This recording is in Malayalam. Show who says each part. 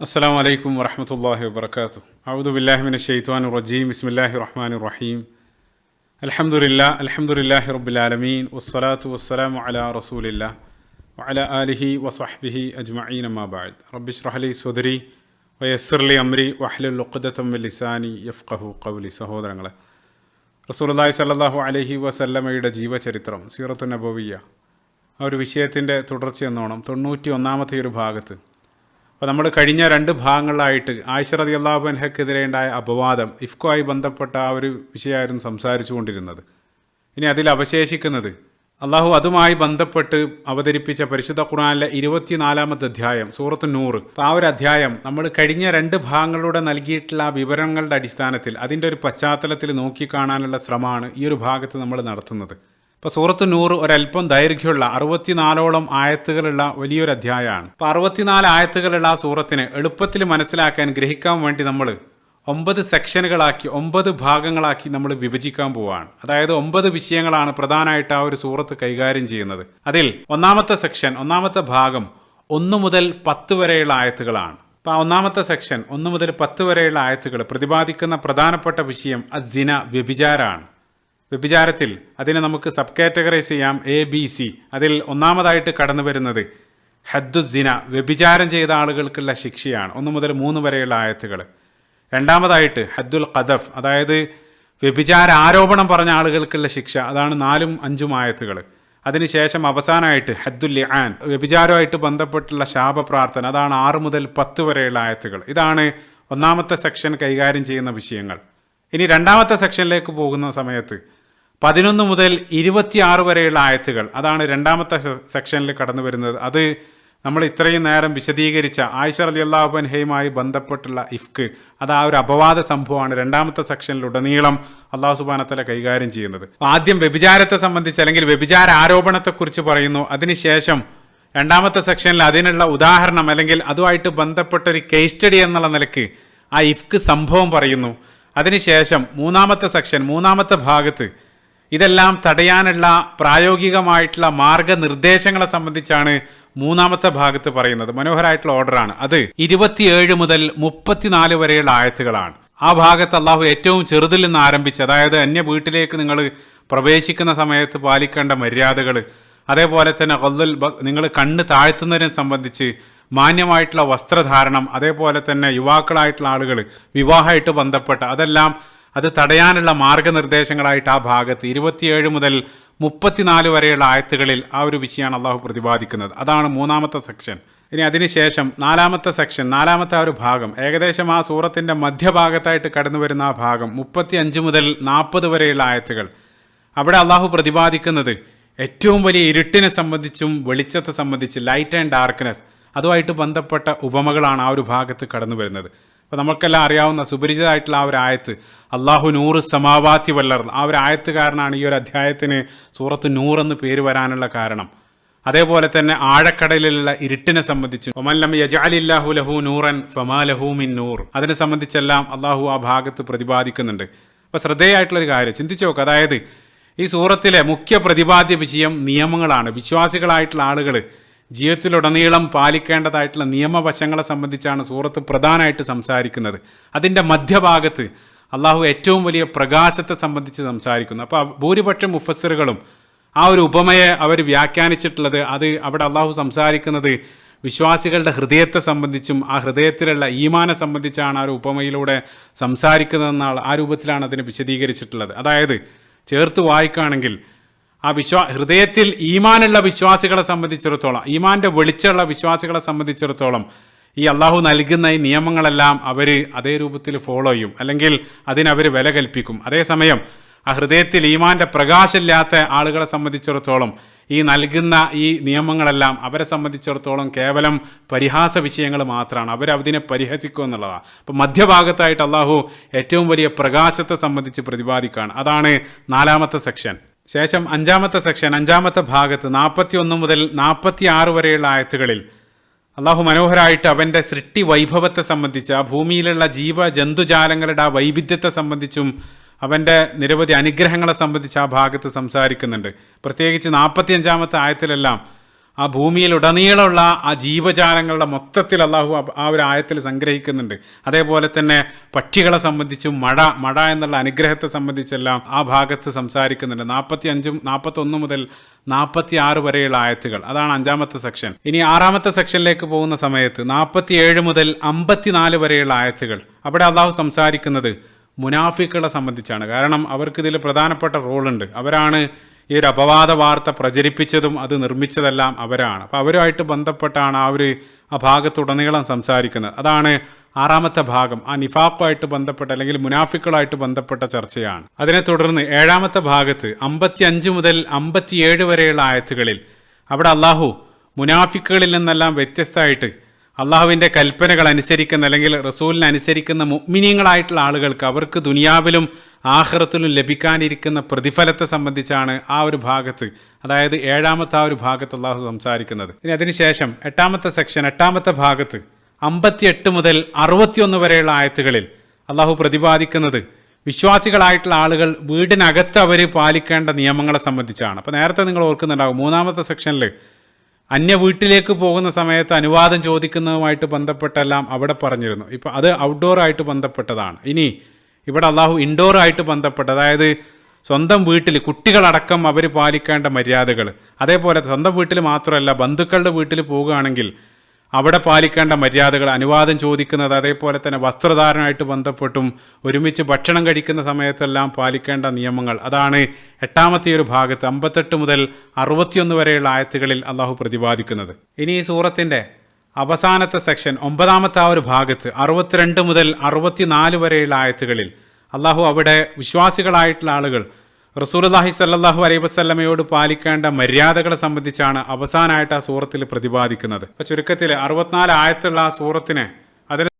Speaker 1: അസ്സാം വലൈക്കും വറഹമത്തല്ലാഹി വാബർക്കാത്തു ഔദു ബില്ലാഹിമിൻ ഷെയ്ത്വാൻ റജീം. ബിസ്മില്ലാഹി റഹ്മാൻ റഹീം. അലഹമുല്ല അലഹമുല്ലാഹി റബ്ബുലാലമീൻ വസ്സലാത്തു വസ്സലാമു അല റസൂലില്ല. വഅല ആലിഹി വസഹ്ബിഹി അജ്മഈൻ അമ്മാബാദ് റബ്ബിഷ് റഹലി സുദരി വയസ്സർലി അമ്രി വഹ്ലുൽ ഉഖ്ദത്തം ലിസാനി യഫ്ഖഹു ഖൗലി. സഹോദരങ്ങളെ റസൂലുള്ളാഹി സ്വല്ലല്ലാഹു അലൈഹി വസല്ലമയുടെ ജീവചരിത്രം സീറത്തു നബവിയ ആ ഒരു വിഷയത്തിന്റെ തുടർച്ചയെന്നോണം തൊണ്ണൂറ്റി ഒന്നാമത്തെ ഒരു ഭാഗത്ത് അപ്പോൾ നമ്മൾ കഴിഞ്ഞ രണ്ട് ഭാഗങ്ങളിലായിട്ട് ആയിഷറതി അള്ളാഹു അള്ളാഹുബൻഹക്കെതിരെ ഉണ്ടായ അപവാദം ഇഫ്കോയി ബന്ധപ്പെട്ട ആ ഒരു വിഷയമായിരുന്നു സംസാരിച്ചു കൊണ്ടിരുന്നത് ഇനി അതിൽ അവശേഷിക്കുന്നത് അള്ളാഹു അതുമായി ബന്ധപ്പെട്ട് അവതരിപ്പിച്ച പരിശുദ്ധ ഖുർആനിലെ ഇരുപത്തിനാലാമത്തെ അധ്യായം സൂറത്ത് നൂറ്. ആ ഒരു അധ്യായം നമ്മൾ കഴിഞ്ഞ രണ്ട് ഭാഗങ്ങളിലൂടെ നൽകിയിട്ടുള്ള വിവരങ്ങളുടെ അടിസ്ഥാനത്തിൽ അതിന്റെ ഒരു പശ്ചാത്തലത്തിൽ നോക്കിക്കാണാനുള്ള ശ്രമമാണ് ഈ ഒരു ഭാഗത്ത് നമ്മൾ നടത്തുന്നത്. ഇപ്പോൾ സൂറത്ത് നൂറ് ഒരല്പം ദൈർഘ്യമുള്ള അറുപത്തിനാലോളം ആയത്തുകളുള്ള വലിയൊരു അധ്യായമാണ്. അപ്പോൾ അറുപത്തിനാല് ആയത്തുകളുള്ള ആ സൂറത്തിനെ എളുപ്പത്തിൽ മനസ്സിലാക്കാൻ ഗ്രഹിക്കാൻ വേണ്ടി നമ്മൾ ഒമ്പത് സെക്ഷനുകളാക്കി ഒമ്പത് ഭാഗങ്ങളാക്കി നമ്മൾ വിഭജിക്കാൻ പോവുകയാണ് അതായത് ഒമ്പത് വിഷയങ്ങളാണ് പ്രധാനമായിട്ട് ആ ഒരു സൂറത്ത് കൈകാര്യം ചെയ്യുന്നത്. അതിൽ ഒന്നാമത്തെ സെക്ഷൻ ഒന്നാമത്തെ ഭാഗം ഒന്ന് മുതൽ പത്ത് വരെയുള്ള ആയത്തുകളാണ്. അപ്പോൾ ഒന്നാമത്തെ സെക്ഷൻ ഒന്ന് മുതൽ പത്ത് വരെയുള്ള ആയത്തുകൾ പ്രതിപാദിക്കുന്ന പ്രധാനപ്പെട്ട വിഷയം അസിന വ്യഭിചാരാണ്. വ്യഭിചാരത്തിൽ അതിനെ നമുക്ക് സബ് കാറ്റഗറൈസ് ചെയ്യാം എ ബി സി അതിൽ ഒന്നാമതായിട്ട് കടന്നു വരുന്നത് ഹദ്ദുസിന വ്യഭിചാരം ചെയ്ത ആളുകൾക്കുള്ള ശിക്ഷയാണ്. ഒന്ന് മുതൽ മൂന്ന് വരെയുള്ള ആയത്തുകൾ. രണ്ടാമതായിട്ട് ഹദ്ദുൽ ഖദഫ് അതായത് വ്യഭിചാര ആരോപണം പറഞ്ഞ ആളുകൾക്കുള്ള ശിക്ഷ. അതാണ് നാലും അഞ്ചും ആയത്തുകൾ. അതിനുശേഷം അവസാനമായിട്ട് ഹദ്ദുൽ ആൻ വ്യഭിചാരമായിട്ട് ബന്ധപ്പെട്ടുള്ള ശാപപ്രാർത്ഥന. അതാണ് ആറ് മുതൽ പത്ത് വരെയുള്ള ആയത്തുകൾ. ഇതാണ് ഒന്നാമത്തെ സെക്ഷൻ കൈകാര്യം ചെയ്യുന്ന വിഷയങ്ങൾ. ഇനി രണ്ടാമത്തെ സെക്ഷനിലേക്ക് പോകുന്ന സമയത്ത് പതിനൊന്ന് മുതൽ ഇരുപത്തിയാറ് വരെയുള്ള ആയത്തുകൾ. അതാണ് രണ്ടാമത്തെ സെക്ഷനിൽ കടന്നു വരുന്നത്. അത് നമ്മൾ ഇത്രയും നേരം വിശദീകരിച്ച ആയിഷ അലി അള്ളാഹുബൻഹയുമായി ബന്ധപ്പെട്ടുള്ള ഇഫ്ക്ക് അത് ആ ഒരു അപവാദ സംഭവമാണ് രണ്ടാമത്തെ സെക്ഷനിൽ ഉടനീളം അള്ളാഹു സുബാനത്തല കൈകാര്യം ചെയ്യുന്നത്. ആദ്യം വ്യഭിചാരത്തെ സംബന്ധിച്ച് അല്ലെങ്കിൽ വ്യഭിചാര ആരോപണത്തെക്കുറിച്ച് പറയുന്നു. അതിനുശേഷം രണ്ടാമത്തെ സെക്ഷനിൽ അതിനുള്ള ഉദാഹരണം അല്ലെങ്കിൽ അതുമായിട്ട് ബന്ധപ്പെട്ട ഒരു കേസ് സ്റ്റഡി എന്നുള്ള നിലയ്ക്ക് ആ ഇഫ്ക്ക് സംഭവം പറയുന്നു. അതിനുശേഷം മൂന്നാമത്തെ സെക്ഷൻ മൂന്നാമത്തെ ഭാഗത്ത് ഇതെല്ലാം തടയാനുള്ള പ്രായോഗികമായിട്ടുള്ള മാർഗനിർദ്ദേശങ്ങളെ സംബന്ധിച്ചാണ് മൂന്നാമത്തെ ഭാഗത്ത് പറയുന്നത്. മനോഹരമായിട്ടുള്ള ഓർഡറാണ്. അത് ഇരുപത്തിയേഴ് മുതൽ മുപ്പത്തിനാല് വരെയുള്ള ആയത്തുകളാണ്. ആ ഭാഗത്ത് അള്ളാഹു ഏറ്റവും ചെറുതിൽ നിന്ന് ആരംഭിച്ച് അതായത് അന്യ വീട്ടിലേക്ക് നിങ്ങൾ പ്രവേശിക്കുന്ന സമയത്ത് പാലിക്കേണ്ട മര്യാദകൾ അതേപോലെ തന്നെ കൊല്ലൽ നിങ്ങൾ കണ്ണ് താഴ്ത്തുന്നതിനെ സംബന്ധിച്ച് മാന്യമായിട്ടുള്ള വസ്ത്രധാരണം അതേപോലെ തന്നെ യുവാക്കളായിട്ടുള്ള ആളുകൾ വിവാഹമായിട്ട് ബന്ധപ്പെട്ട അതെല്ലാം അത് തടയാനുള്ള മാർഗനിർദ്ദേശങ്ങളായിട്ട് ആ ഭാഗത്ത് ഇരുപത്തിയേഴ് മുതൽ മുപ്പത്തിനാല് വരെയുള്ള ആയത്തുകളിൽ ആ ഒരു വിഷയമാണ് അള്ളാഹു പ്രതിപാദിക്കുന്നത്. അതാണ് മൂന്നാമത്തെ സെക്ഷൻ ഇനി അതിനുശേഷം നാലാമത്തെ സെക്ഷൻ നാലാമത്തെ ആ ഒരു ഭാഗം. ഏകദേശം ആ സൂറത്തിന്റെ മധ്യഭാഗത്തായിട്ട് കടന്നു വരുന്ന ആ ഭാഗം മുപ്പത്തി അഞ്ച് മുതൽ നാൽപ്പത് വരെയുള്ള ആയത്തുകൾ. അവിടെ അള്ളാഹു പ്രതിപാദിക്കുന്നത് ഏറ്റവും വലിയ ഇരുട്ടിനെ സംബന്ധിച്ചും വെളിച്ചത്തെ സംബന്ധിച്ച് ലൈറ്റ് ആൻഡ് ഡാർക്ക്നെസ് അതുമായിട്ട് ബന്ധപ്പെട്ട ഉപമകളാണ് ആ ഒരു ഭാഗത്ത് കടന്നു വരുന്നത്. അപ്പോൾ നമുക്കെല്ലാം അറിയാവുന്ന സുപരിചിതമായിട്ടുള്ള ആ ഒരു ആയത്ത് അള്ളാഹു നൂറ് സമാവാത്തി വല്ലർ ആ ഒരു ആയത്തുകാരനാണ് ഈ ഒരു അധ്യായത്തിന് സൂറത്ത് നൂറ് എന്ന് പേര് വരാനുള്ള കാരണം. അതേപോലെ തന്നെ ആഴക്കടലിലുള്ള ഇരുട്ടിനെ സംബന്ധിച്ച് ഒമല്ലം യജാലില്ലാഹു ലഹു നൂറൻ ഫമാ ലഹു മിൻ നൂർ. അതിനെ സംബന്ധിച്ചെല്ലാം അള്ളാഹു ആ ഭാഗത്ത് പ്രതിപാദിക്കുന്നുണ്ട്. അപ്പോൾ ശ്രദ്ധേയമായിട്ടുള്ളൊരു കാര്യം ചിന്തിച്ചു നോക്ക്. അതായത് ഈ സൂറത്തിലെ മുഖ്യ പ്രതിപാദ്യ വിഷയം നിയമങ്ങളാണ്. വിശ്വാസികളായിട്ടുള്ള ആളുകൾ ജീവിതത്തിലുടനീളം പാലിക്കേണ്ടതായിട്ടുള്ള നിയമവശങ്ങളെ സംബന്ധിച്ചാണ് സൂറത്ത് പ്രധാനമായിട്ട് സംസാരിക്കുന്നത്. അതിന്റെ മധ്യഭാഗത്ത് അള്ളാഹു ഏറ്റവും വലിയ പ്രകാശത്തെ സംബന്ധിച്ച് സംസാരിക്കുന്നു. അപ്പോൾ ഭൂരിപക്ഷം മുഫസറുകളും ആ ഒരു ഉപമയെ അവർ വ്യാഖ്യാനിച്ചിട്ടുള്ളത് അത് അവിടെ അള്ളാഹു സംസാരിക്കുന്നത് വിശ്വാസികളുടെ ഹൃദയത്തെ സംബന്ധിച്ചും ആ ഹൃദയത്തിലുള്ള ഈമാനെ സംബന്ധിച്ചാണ് ആ ഒരു ഉപമയിലൂടെ സംസാരിക്കുന്നതെന്നാണ് ആ രൂപത്തിലാണ് അതിനെ വിശദീകരിച്ചിട്ടുള്ളത്. അതായത് ചേർത്ത് വായിക്കുകയാണെങ്കിൽ ആ വിശ്വാ ഹൃദയത്തിൽ ഈമാനുള്ള വിശ്വാസികളെ സംബന്ധിച്ചിടത്തോളം ഈമാന്റെ വെളിച്ചമുള്ള വിശ്വാസികളെ സംബന്ധിച്ചിടത്തോളം ഈ അള്ളാഹു നൽകുന്ന ഈ നിയമങ്ങളെല്ലാം അവർ അതേ രൂപത്തിൽ ഫോളോ ചെയ്യും. അല്ലെങ്കിൽ അതിനവർ വില കൽപ്പിക്കും. അതേസമയം ആ ഹൃദയത്തിൽ ഈമാന്റെ പ്രകാശമില്ലാത്ത ആളുകളെ സംബന്ധിച്ചിടത്തോളം ഈ നൽകുന്ന ഈ നിയമങ്ങളെല്ലാം അവരെ സംബന്ധിച്ചിടത്തോളം കേവലം പരിഹാസ വിഷയങ്ങൾ മാത്രമാണ്. അവർ അതിനെ പരിഹസിക്കും എന്നുള്ളതാണ്. അപ്പം മധ്യഭാഗത്തായിട്ട് അള്ളാഹു ഏറ്റവും വലിയ പ്രകാശത്തെ സംബന്ധിച്ച് പ്രതിപാദിക്കുകയാണ്. അതാണ് നാലാമത്തെ സെക്ഷൻ ശേഷം അഞ്ചാമത്തെ സെക്ഷൻ അഞ്ചാമത്തെ ഭാഗത്ത് നാൽപ്പത്തി ഒന്ന് മുതൽ നാൽപ്പത്തി ആറ് വരെയുള്ള ആയത്തുകളിൽ അള്ളാഹു മനോഹരമായിട്ട് അവന്റെ സൃഷ്ടി വൈഭവത്തെ സംബന്ധിച്ച് ആ ഭൂമിയിലുള്ള ജീവ ജന്തുജാലങ്ങളുടെ ആ വൈവിധ്യത്തെ സംബന്ധിച്ചും അവന്റെ നിരവധി അനുഗ്രഹങ്ങളെ സംബന്ധിച്ച് ആ ഭാഗത്ത് സംസാരിക്കുന്നുണ്ട്. പ്രത്യേകിച്ച് നാൽപ്പത്തി അഞ്ചാമത്തെ ആയത്തിലെല്ലാം ആ ഭൂമിയിലുടനീളമുള്ള ആ ജീവജാലങ്ങളുടെ മൊത്തത്തിൽ അള്ളാഹു ആ- ഒരു ആയത്തിൽ സംഗ്രഹിക്കുന്നുണ്ട്. അതേപോലെ തന്നെ പക്ഷികളെ സംബന്ധിച്ചും മഴ മഴ എന്നുള്ള അനുഗ്രഹത്തെ സംബന്ധിച്ചെല്ലാം ആ ഭാഗത്ത് സംസാരിക്കുന്നുണ്ട്. നാൽപ്പത്തി അഞ്ചും നാൽപ്പത്തൊന്ന് മുതൽ നാൽപ്പത്തി ആറ് വരെയുള്ള ആയത്തുകൾ. അതാണ് അഞ്ചാമത്തെ സെക്ഷൻ. ഇനി ആറാമത്തെ സെക്ഷനിലേക്ക് പോകുന്ന സമയത്ത് നാൽപ്പത്തി ഏഴ് മുതൽ അമ്പത്തിനാല് വരെയുള്ള ആയത്തുകൾ. അവിടെ അള്ളാഹു സംസാരിക്കുന്നത് മുനാഫിക്കുകളെ സംബന്ധിച്ചാണ്. കാരണം അവർക്ക് ഇതിൽ പ്രധാനപ്പെട്ട റോളുണ്ട്. അവരാണ് ഈ ഒരു അപവാദ വാർത്ത പ്രചരിപ്പിച്ചതും അത് നിർമ്മിച്ചതെല്ലാം അവരാണ്. അപ്പോൾ അവരുമായിട്ട് ബന്ധപ്പെട്ടാണ് ആ ഒരു ആ ഭാഗത്തുടനീളം സംസാരിക്കുന്നത്. അതാണ് ആറാമത്തെ ഭാഗം. ആ നിഫാഖുമായിട്ട് ബന്ധപ്പെട്ട അല്ലെങ്കിൽ മുനാഫിക്കുകളായിട്ട് ബന്ധപ്പെട്ട ചർച്ചയാണ്. അതിനെ തുടർന്ന് ഏഴാമത്തെ ഭാഗത്ത് അമ്പത്തി അഞ്ച് മുതൽ അമ്പത്തിയേഴ് വരെയുള്ള ആയത്തുകളിൽ അവിടെ അള്ളാഹു മുനാഫിക്കുകളിൽ നിന്നെല്ലാം വ്യത്യസ്തമായിട്ട് അള്ളാഹുവിന്റെ കൽപ്പനകൾ അനുസരിക്കുന്ന അല്ലെങ്കിൽ റസൂലിനെ അനുസരിക്കുന്ന മുഗ്മിനീങ്ങളായിട്ടുള്ള ആളുകൾക്ക് അവർക്ക് ദുനിയാവിലും ആഹ്റത്തിലും ലഭിക്കാനിരിക്കുന്ന പ്രതിഫലത്തെ സംബന്ധിച്ചാണ് ആ ഒരു ഭാഗത്ത് അതായത് ഏഴാമത്തെ ആ ഒരു ഭാഗത്ത് അള്ളാഹു സംസാരിക്കുന്നത്. ഇനി അതിനുശേഷം എട്ടാമത്തെ സെക്ഷൻ എട്ടാമത്തെ ഭാഗത്ത് അമ്പത്തിയെട്ട് മുതൽ അറുപത്തിയൊന്ന് വരെയുള്ള ആയത്തുകളിൽ അള്ളാഹു പ്രതിപാദിക്കുന്നത് വിശ്വാസികളായിട്ടുള്ള ആളുകൾ വീടിനകത്ത് അവർ പാലിക്കേണ്ട നിയമങ്ങളെ സംബന്ധിച്ചാണ്. അപ്പോൾ നേരത്തെ നിങ്ങൾ ഓർക്കുന്നുണ്ടാവും മൂന്നാമത്തെ സെക്ഷനിൽ അന്യ വീട്ടിലേക്ക് പോകുന്ന സമയത്ത് അനുവാദം ചോദിക്കുന്നതുമായിട്ട് ബന്ധപ്പെട്ടെല്ലാം അവിടെ പറഞ്ഞിരുന്നു. ഇപ്പം അത് ഔട്ട്ഡോർ ആയിട്ട് ബന്ധപ്പെട്ടതാണ്. ഇനി ഇവിടെ അള്ളാഹു ഇൻഡോർ ആയിട്ട് ബന്ധപ്പെട്ട് അതായത് സ്വന്തം വീട്ടിൽ കുട്ടികളടക്കം അവർ പാലിക്കേണ്ട മര്യാദകൾ അതേപോലെ സ്വന്തം വീട്ടിൽ മാത്രമല്ല ബന്ധുക്കളുടെ വീട്ടിൽ പോവുകയാണെങ്കിൽ അവിടെ പാലിക്കേണ്ട മര്യാദകൾ അനുവാദം ചോദിക്കുന്നത് അതേപോലെ തന്നെ വസ്ത്രധാരണമായിട്ട് ബന്ധപ്പെട്ടും ഒരുമിച്ച് ഭക്ഷണം കഴിക്കുന്ന സമയത്തെല്ലാം പാലിക്കേണ്ട നിയമങ്ങൾ. അതാണ് എട്ടാമത്തെ ഒരു ഭാഗത്ത് അമ്പത്തെട്ട് മുതൽ അറുപത്തിയൊന്ന് വരെയുള്ള ആയത്തുകളിൽ അള്ളാഹു പ്രതിപാദിക്കുന്നത്. ഇനി ഈ സൂറത്തിന്റെ അവസാനത്തെ സെക്ഷൻ ഒമ്പതാമത്തെ ആ ഒരു ഭാഗത്ത് അറുപത്തിരണ്ട് മുതൽ അറുപത്തിനാല് വരെയുള്ള ആയത്തുകളിൽ അള്ളാഹു അവിടെ വിശ്വാസികളായിട്ടുള്ള ആളുകൾ റസൂലുള്ളാഹി സല്ലാഹു അലൈഹി വസല്ലമയോട് പാലിക്കേണ്ട മര്യാദകളെ സംബന്ധിച്ചാണ് അവസാനമായിട്ട് ആ സൂറത്തിൽ പ്രതിപാദിക്കുന്നത്. ചുരുക്കത്തിൽ അറുപത്തിനാല് ആയത്തുള്ള ആ സൂറത്തിനെ അതിന്